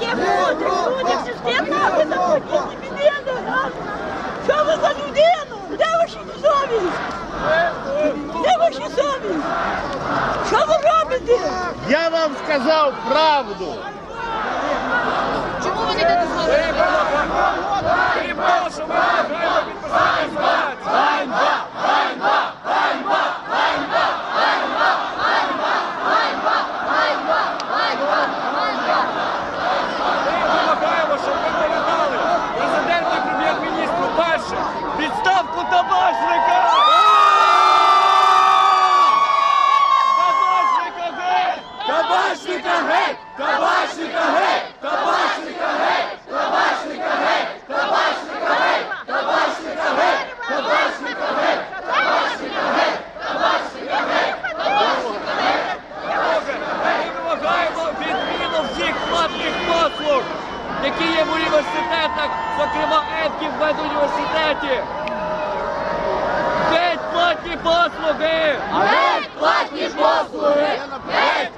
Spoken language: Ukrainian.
таке буде? Люди всі стягнати заплатити бідену. Що ви за людину? Де ваші совість? Де ваші совість? Що ви робите? Я вам сказав правду. Відставку табачника! Табачника геть! Табачника геть! Табачника геть! Табачника геть! Табачника геть! Табачника геть! Табачника геть! Табачника геть! Табачника геть! Табачника геть! Табачника геть! Ми вимагаємо відміну всіх платних послуг, які є в університетах, зокрема ЕВКів в медуніверситеті. Геть платні послуги! Геть платні послуги! Геть